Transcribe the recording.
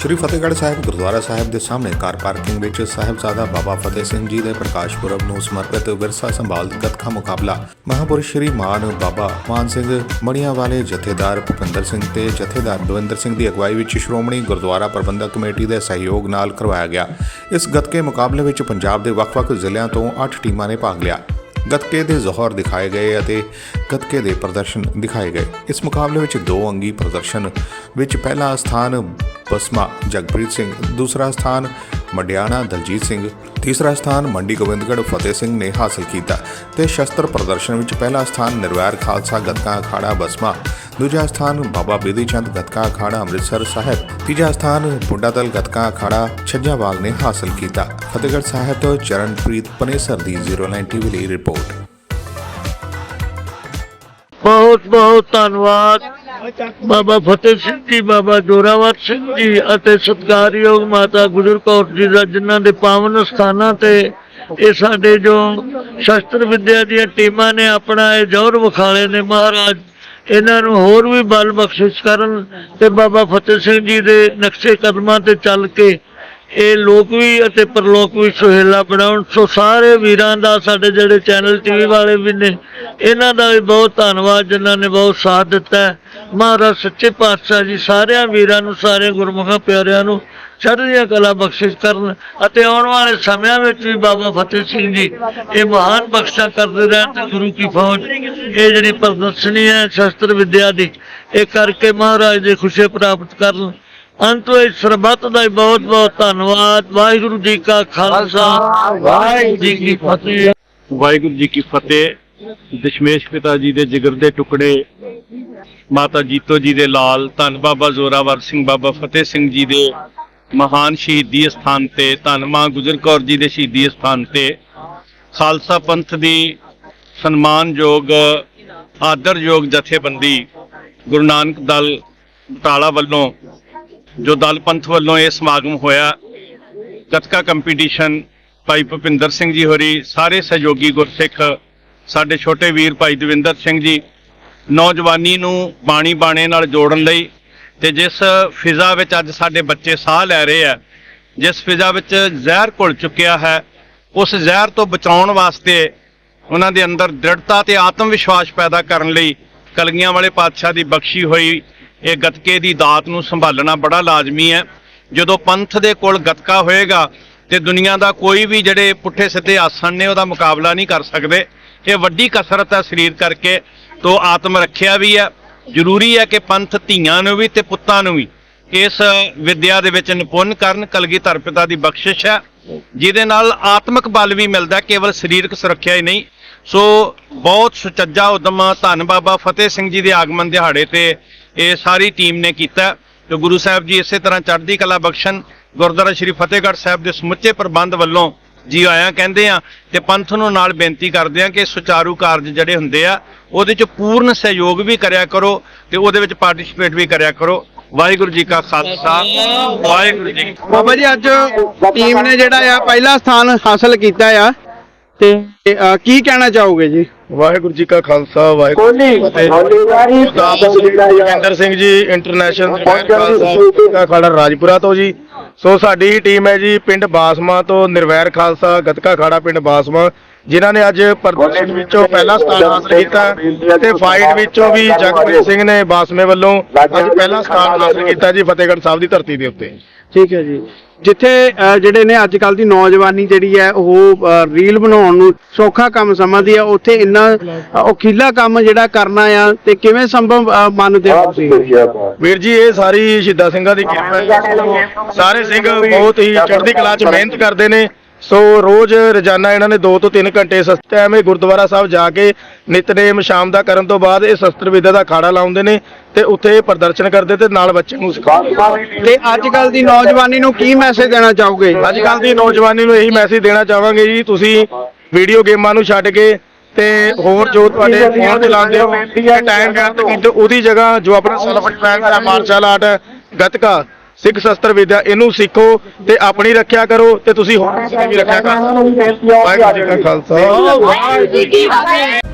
ਸ੍ਰੀ ਫਤਿਹਗੜ੍ਹ ਸਾਹਿਬ, ਗੁਰਦੁਆਰਾ ਸਾਹਿਬ ਦੇ ਸਾਹਮਣੇ car parking ਵਿੱਚ ਸਾਹਿਬਜ਼ਾਦਾ ਬਾਬਾ ਫਤਿਹ ਸਿੰਘ ਜੀ ਦੇ ਪ੍ਰਕਾਸ਼ ਪੁਰਬ ਨੂੰ ਸਮਰਪਿਤ ਵਿਰਸਾ ਸੰਭਾਲ ਗੱਤਕਾ ਮੁਕਾਬਲਾ, ਮਹਾਪੁਰਸ਼ ਸ਼੍ਰੀ ਮਾਨ ਬਾਬਾ ਮਾਨ ਸਿੰਘ ਮਣੀਆਂ ਵਾਲੇ ਜਥੇਦਾਰ ਭੁਪਿੰਦਰ ਸਿੰਘ ਤੇ ਜਥੇਦਾਰ ਦਵਿੰਦਰ ਸਿੰਘ ਦੀ ਅਗਵਾਈ ਵਿੱਚ ਸ਼੍ਰੋਮਣੀ ਗੁਰਦੁਆਰਾ ਪ੍ਰਬੰਧਕ ਕਮੇਟੀ ਦੇ ਸਹਿਯੋਗ ਨਾਲ ਕਰਵਾਇਆ ਗਿਆ। ਇਸ ਗੱਤਕੇ ਮੁਕਾਬਲੇ ਵਿੱਚ ਪੰਜਾਬ ਦੇ ਵੱਖ-ਵੱਖ ਜ਼ਿਲ੍ਹਿਆਂ ਤੋਂ 8 ਟੀਮਾਂ ਨੇ ਭਾਗ ਲਿਆ। ਗੱਤਕੇ ਦੇ ਜ਼ੋਹਰ ਦਿਖਾਏ ਗਏ ਅਤੇ ਗੱਤਕੇ ਦੇ ਪ੍ਰਦਰਸ਼ਨ ਦਿਖਾਏ ਗਏ। ਇਸ ਮੁਕਾਬਲੇ ਵਿੱਚ ਦੋ ਅੰਗੀ ਪ੍ਰਦਰਸ਼ਨ ਵਿੱਚ ਪਹਿਲਾ ਸਥਾਨ ਬਸਮਾ ਜਗਪ੍ਰੀਤ ਸਿੰਘ, ਦੂਸਰਾ ਸਥਾਨ ਮੰਡਿਆਣਾ ਦਲਜੀਤ ਸਿੰਘ, ਤੀਸਰਾ ਸਥਾਨ ਮੰਡੀ ਗੋਬਿੰਦਗੜ੍ਹ ਫਤਿਹ ਸਿੰਘ ਨੇ ਹਾਸਲ ਕੀਤਾ ਤੇ ਸ਼ਸਤਰ ਪ੍ਰਦਰਸ਼ਨ ਵਿੱਚ ਪਹਿਲਾ ਸਥਾਨ ਨਿਰਵੈਰ ਖਾਲਸਾ ਗੱਤਕਾ ਅਖਾੜਾ ਬਸਮਾ ਦੂਜਾ ਸਥਾਨ ਬਾਬਾ ਬੇਦੀ ਚੰਦ ਗੱਤਕਾ ਅਖਾੜਾ, ਅੰਮ੍ਰਿਤਸਰ ਸਾਹਿਬ। ਤੀਜਾ ਸਥਾਨ ਬੁੱਢਾ ਦਲ ਗੱਤਕਾ ਅਖਾੜਾ, ਛੱਜਾਵਾਲ ਨੇ ਹਾਸਲ ਕੀਤਾ। ਫਤਿਹਗੜ੍ਹ ਸਾਹਿਬ ਤੋਂ ਚਰਨਪ੍ਰੀਤ ਪਨੇਸਰ ਦੀ 09 ਟੀਵੀ ਲਈ ਰਿਪੋਰਟ। ਬਹੁਤ ਬਹੁਤ ਧੰਨਵਾਦ। ਬਾਬਾ ਫਤਿਹ ਸਿੰਘ ਜੀ, ਬਾਬਾ ਜੋਰਾਵਰ ਸਿੰਘ ਜੀ ਅਤੇ ਸਤਿਕਾਰਯੋਗ ਮਾਤਾ ਗੁਜਰ ਕੌਰ ਜੀ ਦਾ ਜਿਨ੍ਹਾਂ ਦੇ ਪਾਵਨ ਸਥਾਨਾਂ ਤੇ ਇਹ ਸਾਡੇ ਜੋ ਸ਼ਸਤਰ ਵਿਦਿਆ ਦੀਆਂ ਟੀਮਾਂ ਨੇ, ਆਪਣਾ ਇਹ ਜੋਰ ਵਿਖਾਲੇ ਨੇ ਮਹਾਰਾਜ। ਇਹਨਾਂ ਨੂੰ ਹੋਰ ਵੀ ਬਲ ਬਖਸ਼ਿਸ਼ ਕਰਨ ਤੇ ਬਾਬਾ ਫਤਿਹ ਸਿੰਘ ਜੀ ਦੇ ਨਕਸ਼ੇ ਕਦਮਾਂ ਤੇ ਚੱਲ ਕੇ ਇਹ ਲੋਕ ਵੀ ਅਤੇ ਪਰਲੋਕ ਵੀ ਸੁਹੇਲਾ ਬਣਾਉਣ। ਸੋ ਸਾਰੇ ਵੀਰਾਂ ਦਾ, ਸਾਡੇ ਜਿਹੜੇ ਚੈਨਲ ਟੀਵੀ ਵਾਲੇ ਵੀ ਨੇ, ਇਹਨਾਂ ਦਾ ਵੀ ਬਹੁਤ ਧੰਨਵਾਦ ਜਿਨ੍ਹਾਂ ਨੇ ਬਹੁਤ ਸਾਥ ਦਿੱਤਾ ਮਹਾਰਾਜ ਸੱਚੇ ਪਾਤਸ਼ਾਹ ਜੀ, ਸਾਰਿਆਂ ਵੀਰਾਂ ਨੂੰ, ਸਾਰੇ ਗੁਰਮੁਖਾਂ ਪਿਆਰਿਆਂ ਨੂੰ ਚੜ੍ਹਦੀਆਂ ਕਲਾ ਬਖਸ਼ਿਸ਼ ਕਰਨ ਅਤੇ ਆਉਣ ਵਾਲੇ ਸਮਿਆਂ ਵਿੱਚ ਵੀ ਬਾਬਾ ਫਤਿਹ ਸਿੰਘ ਜੀ ਇਹ ਮਹਾਨ ਬਖਸ਼ਾ ਕਰਦੇ ਰਹਿਣ ਤੇ ਗੁਰੂ ਕੀ ਫੌਜ, ਇਹ ਜਿਹੜੀ ਪ੍ਰਦਰਸ਼ਨੀ ਹੈ, ਸ਼ਸਤਰ ਵਿਦਿਆ ਦੀ, ਇਹ ਕਰਕੇ ਮਹਾਰਾਜ ਦੇ ਖੁਸ਼ੀ ਪ੍ਰਾਪਤ ਕਰਨ। ਅੰਤ ਵਿੱਚ ਸਰਬੱਤ ਦਾ ਬਹੁਤ ਬਹੁਤ ਧੰਨਵਾਦ। ਵਾਹਿਗੁਰੂ ਜੀ ਕਾ ਖਾਲਸਾ, ਵਾਹਿਗੁਰੂ ਜੀ ਕੀ ਫਤਿਹ। ਵਾਹਿਗੁਰੂ ਜੀ ਕੀ ਫਤਿਹ। ਦਸ਼ਮੇਸ਼ ਪਿਤਾ ਜੀ ਦੇ ਜਿਗਰ ਦੇ ਟੁਕੜੇ, ਮਾਤਾ ਜੀਤੋ ਜੀ ਦੇ ਲਾਲ, ਧੰਨ ਬਾਬਾ ਜ਼ੋਰਾਵਰ ਸਿੰਘ, ਬਾਬਾ ਫਤਿਹ ਸਿੰਘ ਜੀ ਦੇ ਮਹਾਨ ਸ਼ਹੀਦੀ ਸਥਾਨ ਤੇ ਧੰਨ ਮਾਂ ਗੁਜਰ ਕੌਰ ਜੀ ਦੇ ਸ਼ਹੀਦੀ ਸਥਾਨ ਤੇ ਖਾਲਸਾ ਪੰਥ ਦੀ ਸਨਮਾਨਯੋਗ, ਆਦਰਯੋਗ ਜਥੇਬੰਦੀ ਗੁਰੂ ਨਾਨਕ ਦਲ ਬਟਾਲਾ ਵੱਲੋਂ, ਜੋ ਦਲ ਪੰਥ ਵੱਲੋਂ ਇਹ ਸਮਾਗਮ ਹੋਇਆ, ਗੱਤਕਾ ਕੰਪੀਟੀਸ਼ਨ ਭਾਈ ਭੁਪਿੰਦਰ ਸਿੰਘ ਜੀ ਹੋਰੀ, ਸਾਰੇ ਸਹਿਯੋਗੀ ਗੁਰਸਿੱਖ, ਸਾਡੇ ਛੋਟੇ ਵੀਰ ਭਾਈ ਦਵਿੰਦਰ ਸਿੰਘ ਜੀ, ਨੌਜਵਾਨੀ ਨੂੰ ਬਾਣੀ ਬਾਣੇ ਨਾਲ ਜੋੜਨ ਲਈ ਤੇ ਜਿਸ ਫਿਜ਼ਾ ਵਿੱਚ ਅੱਜ ਸਾਡੇ ਬੱਚੇ ਸਾਹ ਲੈ ਰਹੇ ਆ, ਜਿਸ ਫਿਜ਼ਾ ਵਿੱਚ ਜ਼ਹਿਰ ਘੁਲ ਚੁੱਕਿਆ ਹੈ, ਉਸ ਜ਼ਹਿਰ ਤੋਂ ਬਚਾਉਣ ਵਾਸਤੇ ਉਹਨਾਂ ਦੇ ਅੰਦਰ ਦ੍ਰਿੜਤਾ ਤੇ ਆਤਮ ਵਿਸ਼ਵਾਸ ਪੈਦਾ ਕਰਨ ਲਈ ਕਲਗੀਆਂ ਵਾਲੇ ਪਾਤਸ਼ਾਹ ਦੀ ਬਖਸ਼ੀ ਹੋਈ, ਇਹ ਗਤਕੇ ਦੀ ਦਾਤ ਨੂੰ ਸੰਭਾਲਣਾ ਬੜਾ ਲਾਜ਼ਮੀ ਹੈ। ਜਦੋਂ ਪੰਥ ਦੇ ਕੋਲ ਗਤਕਾ ਹੋਏਗਾ ਤੇ ਦੁਨੀਆ ਦਾ ਕੋਈ ਵੀ ਜਿਹੜੇ ਪੁੱਠੇ ਸਿੱਧੇ ਆਸਣ ਨੇ ਉਹਦਾ ਮੁਕਾਬਲਾ ਨਹੀਂ ਕਰ ਸਕਦੇ। ਇਹ ਵੱਡੀ ਕਸਰਤ ਹੈ ਸਰੀਰ ਕਰਕੇ, ਤੋਂ ਆਤਮ ਰੱਖਿਆ ਵੀ ਹੈ। ਜ਼ਰੂਰੀ ਹੈ ਕਿ ਪੰਥ ਧੀਆਂ ਨੂੰ ਵੀ ਤੇ ਪੁੱਤਾਂ ਨੂੰ ਵੀ ਇਸ ਵਿਦਿਆ ਦੇ ਵਿੱਚ ਨਿਪੁੰਨ ਕਰਨ ਕਲਗੀਧਰ ਪਿਤਾ ਦੀ ਬਖਸ਼ਿਸ਼ ਹੈ, ਜਿਹਦੇ ਨਾਲ ਆਤਮਿਕ ਬਲ ਵੀ ਮਿਲਦਾ, ਕੇਵਲ ਸਰੀਰਕ ਸੁਰੱਖਿਆ ਹੀ ਨਹੀਂ। ਸੋ ਬਹੁਤ ਸੁਚੱਜਾ, ਉਦਮ, ਧੰਨ ਬਾਬਾ ਫਤਿਹ ਸਿੰਘ ਜੀ ਦੇ ਆਗਮਨ ਦਿਹਾੜੇ ਤੇ ਇਹ ਸਾਰੀ ਟੀਮ ਨੇ ਕੀਤਾ। ਤੇ ਗੁਰੂ ਸਾਹਿਬ ਜੀ ਇਸੇ ਤਰ੍ਹਾਂ ਚੜ੍ਹਦੀ ਕਲਾ ਬਖਸ਼ਣ, ਗੁਰਦੁਆਰਾ ਸ੍ਰੀ ਫਤਿਹਗੜ੍ਹ ਸਾਹਿਬ ਦੇ ਸਮੁੱਚੇ ਪ੍ਰਬੰਧ ਵੱਲੋਂ ਜੀ ਆਇਆਂ ਕਹਿੰਦੇ ਆ ਤੇ ਪੰਥ ਨੂੰ ਨਾਲ ਬੇਨਤੀ ਕਰਦੇ ਆ ਕਿ ਸੁਚਾਰੂ ਕਾਰਜ ਜਿਹੜੇ ਹੁੰਦੇ ਆ ਉਹਦੇ ਚ ਪੂਰਨ ਸਹਿਯੋਗ ਵੀ ਕਰਿਆ ਕਰੋ ਤੇ ਉਹਦੇ ਵਿੱਚ ਪਾਰਟਿਸਿਪੇਟ ਵੀ ਕਰਿਆ ਕਰੋ। ਵਾਹਿਗੁਰੂ ਜੀ ਕਾ ਖਾਲਸਾ ਵਾਹਿਗੁਰੂ ਜੀ ਕੀ ਫਤਿਹ। ਬਾਬਾ ਜੀ ਅੱਜ ਟੀਮ ਨੇ ਜਿਹੜਾ ਆ ਪਹਿਲਾ ਸਥਾਨ ਹਾਸਲ ਕੀਤਾ ਆ ਤੇ ਕੀ ਕਹਿਣਾ ਚਾਹੋਗੇ ਜੀ? ਵਾਹਿਗੁਰੂ ਜੀ ਕਾ ਖਾਲਸਾ ਵਾਹਿਗੁਰੂ ਜੀ ਕੀ ਸਿੰਘ ਜੀ ਇੰਟਰਨੈਸ਼ਨਲ ਖਾਲਸਾ ਰਾਜਪੁਰਾ ਤੋਂ ਜੀ। ਸੋ ਸਾਡੀ ਟੀਮ ਹੈ ਜੀ ਪਿੰਡ ਬਾਸਮਾ ਤੋਂ ਨਿਰਵੈਰ ਖਾਲਸਾ ਗਤਕਾ ਖਾੜਾ ਪਿੰਡ ਬਾਸਮਾ। ਜਿਨ੍ਹਾਂ ਨੇ ਅੱਜ ਪ੍ਰਦਰਸ਼ਨ ਵਿੱਚੋਂ ਪਹਿਲਾ ਸਥਾਨ ਹਾਸਲ ਕੀਤਾ ਤੇ ਫਾਈਟ ਵਿੱਚੋਂ ਵੀ ਜਗਪ੍ਰੀਤ ਸਿੰਘ ਨੇ ਬਾਸਮੇ ਵੱਲੋਂ ਅੱਜ ਪਹਿਲਾ ਸਥਾਨ ਹਾਸਲ ਕੀਤਾ ਜੀ ਫਤਿਹਗੜ੍ਹ ਸਾਹਿਬ ਦੀ ਧਰਤੀ ਦੇ ਉੱਤੇ। ਠੀਕ ਹੈ ਜੀ। ਜਿੱਥੇ ਜਿਹੜੇ ਨੇ ਅੱਜ ਕੱਲ ਦੀ ਨੌਜਵਾਨੀ ਜਿਹੜੀ ਹੈ ਉਹ ਰੀਲ ਬਣਾਉਣ ਨੂੰ ਸੌਖਾ ਕੰਮ ਸਮਝਦੀ ਆ ਉੱਥੇ ਇੰਨਾ ਔਖੀਲਾ ਕੰਮ ਜਿਹੜਾ ਕਰਨਾ ਆ ਤੇ ਕਿਵੇਂ ਸੰਭਵ ਮੰਨਦੇ ਹੋ ਤੁਸੀਂ? ਵੀਰ ਜੀ ਇਹ ਸਾਰੀ ਸ਼ਹੀਦਾਂ ਸਿੰਘਾਂ ਦੀ ਕਿਰਪਾ ਹੈ। ਸਾਰੇ ਸਿੰਘ ਬਹੁਤ ਹੀ ਚੜ੍ਹਦੀ ਕਲਾ 'ਚ ਮਿਹਨਤ ਕਰਦੇ ਨੇ। ਸੋ ਰੋਜ਼ ਰੋਜ਼ਾਨਾ ਇਹਨਾਂ ਨੇ 2 ਤੋਂ 3 ਘੰਟੇ ਸਸਤੇ ਐਵੇਂ ਗੁਰਦੁਆਰਾ ਸਾਹਿਬ ਜਾ ਕੇ ਨਿਤਨੇਮ ਸ਼ਾਮ ਦਾ ਕਰਨ ਤੋਂ ਬਾਅਦ ਇਹ ਸ਼ਸਤਰ ਵਿਦਿਆ ਦਾ ਅਖਾੜਾ ਲਾਉਂਦੇ ਨੇ ਤੇ ਉੱਥੇ ਇਹ ਪ੍ਰਦਰਸ਼ਨ ਕਰਦੇ ਤੇ ਨਾਲ ਬੱਚਿਆਂ ਨੂੰ ਸਿਖਾਉਂਦੇ ਤੇ ਅੱਜ ਕੱਲ ਦੀ ਨੌਜਵਾਨੀ ਨੂੰ ਕੀ ਮੈਸੇਜ ਦੇਣਾ ਚਾਹੋਗੇ? ਅੱਜ ਕੱਲ ਦੀ ਨੌਜਵਾਨੀ ਨੂੰ ਇਹੀ ਮੈਸੇਜ ਦੇਣਾ ਚਾਹਾਂਗੇ ਜੀ ਤੁਸੀਂ ਵੀਡੀਓ ਗੇਮਾਂ ਨੂੰ ਛੱਡ ਕੇ ਤੇ ਹੋਰ ਜੋ ਤੁਹਾਡੇ ਫੋਨ ਚਲਾਉਂਦੇ ਹੋ ਟਾਈਮ ਕਰਦੇ ਹੋ, ਉਹਦੀ ਜਗ੍ਹਾ ਜੋ ਆਪਣਾ ਸੈਲਫ ਡਿਫੈਂਸ ਹੈ ਮਾਰਸ਼ਲ ਆਰਟ ਗੱਤਕਾ। ਸਿੱਖ ਸ਼ਸਤਰ ਵਿਦਿਆ ਇਹਨੂੰ ਸਿੱਖੋ ਤੇ ਆਪਣੀ ਰੱਖਿਆ ਕਰੋ ਤੇ ਤੁਸੀਂ ਹੋਰ ਕਿਸੇ ਦੀ ਵੀ ਰੱਖਿਆ ਕਰੋ। ਵਾਹਿਗੁਰੂ ਜੀ ਕਾ ਖਾਲਸਾ। ਵਾਹਿਗੁਰੂ ਜੀ ਕੀ ਫਤਿਹ।